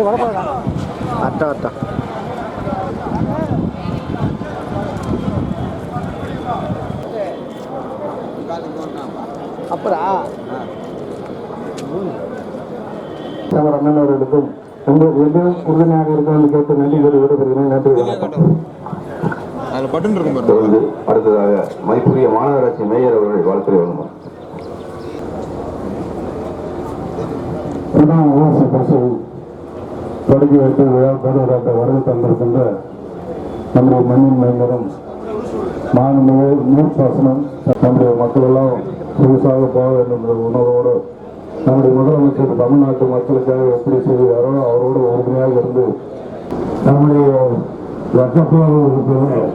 அட்டா அட்டா அப்புறா? அவர் அண்ணன் அவர்களுக்கும் உங்களுக்கு எதுவும் உறுதுணையாக இருக்கணும்னு கேட்டு நன்றி கூறி விடைபெறுகிறேன். நன்றி வணக்கம். இருக்கும் அடுத்ததாக மைப்புரிய மாநகராட்சி மேயர் அவர்கள் வாழ்த்துறை வழங்குவார் பிரதம தொடங்கி வைத்து விழா பேருவராக வருகை தந்திருக்கின்ற நம்முடைய மண்ணின் மைந்தரும் மாண்புமிகு நீர் நம்முடைய மக்கள் எல்லாம் புதுசாக போக வேண்டும் என்ற உணர்வோடு நம்முடைய முதலமைச்சர் தமிழ்நாட்டு மக்களுக்காக எப்படி செய்கிறாரோ அவரோடு உறுதுணையாக இருந்து நம்முடைய வட்டப்போர் உறுப்பினர்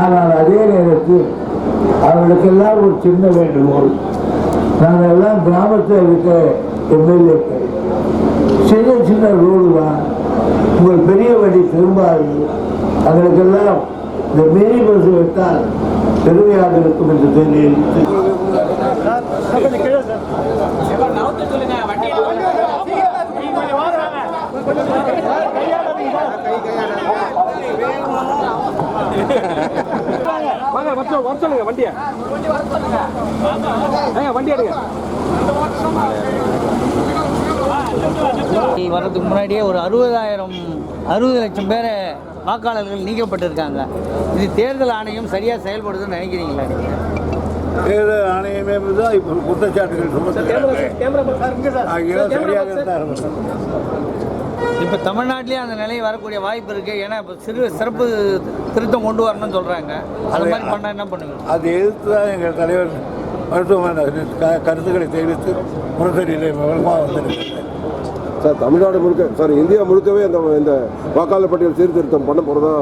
ஆனால் அதே நேரத்தில் அவர்களுக்கெல்லாம் ஒரு சின்ன வேண்டுகோள். நாங்கள் எல்லாம் கிராமத்தில் இருக்க எம்எல்ஏக்கள். சின்ன சின்ன ரோடு தான் உங்கள் பெரிய வண்டி திரும்பாது அவங்களுக்கெல்லாம் இந்த மினி பஸ் விட்டால் பெருமையாக இருக்கும் என்று தெரியும் வர சொல்லுங்க வண்டியை. வர்றதுக்கு முன்னாடியே ஒரு அறுபதாயிரம் அறுபது லட்சம் பேரை வாக்காளர்கள் நீக்கப்பட்டிருக்காங்க. இது தேர்தல் ஆணையம் சரியாக செயல்படுதுன்னு நினைக்கிறீங்களா தேர்தல் ஆணையமே தான் இப்போ குற்றச்சாட்டுகள் சரியாக இப்போ தமிழ்நாட்டிலே அந்த நிலை வரக்கூடிய வாய்ப்பு இருக்குது ஏன்னா இப்போ சிறு சிறப்பு திருத்தம் கொண்டு வரணும்னு சொல்கிறாங்க அது மாதிரி பண்ணால் என்ன பண்ணுவீங்க? அதை எதிர்த்து தான் எங்கள் தலைவர் மருத்துவமனை கருத்துக்களை தெரிவித்து முரசொலியில் விவரமாக வந்திருக்கிறது சார் தமிழ்நாடு முழுக்க சார் இந்தியா முழுக்கவே இந்த இந்த வாக்காளர் பட்டியல் சீர்திருத்தம் பண்ண போகிறதா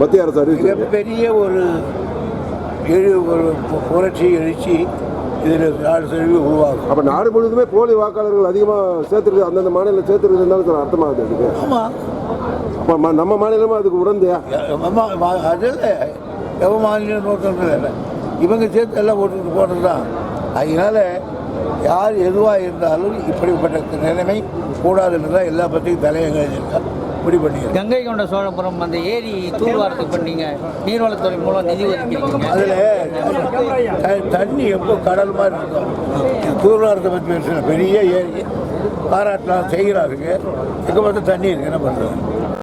மத்திய அரசு அறிவிச்சு மிகப்பெரிய ஒரு எழு ஒரு புரட்சி எழுச்சி இதில் நாடு செழிவு உருவாகும். அப்போ நாடு முழுவதுமே போலி வாக்காளர்கள் அதிகமாக சேர்த்துருக்கு அந்தந்த மாநிலம் சேர்த்துருக்குதுனால சார் அர்த்தமாகுது அதுக்கு. ஆமாம் அப்போ நம்ம மாநிலமும் அதுக்கு உடந்தையா? அதில் எவ மாநிலம் நோக்கம் இல்லை. இவங்க சேர்த்து எல்லாம் ஓட்டுட்டு போகிறது தான் அதனால யார் எதுவாக இருந்தாலும் இப்படிப்பட்ட நிலைமை கூடாதுன்னு தான் எல்லா பற்றியும் தலையங்க இப்படி பண்ணியிருக்கேன் கங்கை கொண்ட சோழபுரம் அந்த ஏரி தூர்வாரத்துக்கு பண்ணீங்க. நீர்வளத்துறை மூலம் நிதி ஒதுக்கியிருக்கீங்க. அதில் தண்ணி எப்போ கடல் மாதிரி இருக்கும். தூர்வாரத்தை பற்றி பெரிய ஏரி. பாராட்டலாம் செய்கிறாருங்க. எங்கே பார்த்து தண்ணி இருக்கு. என்ன பண்ணுறது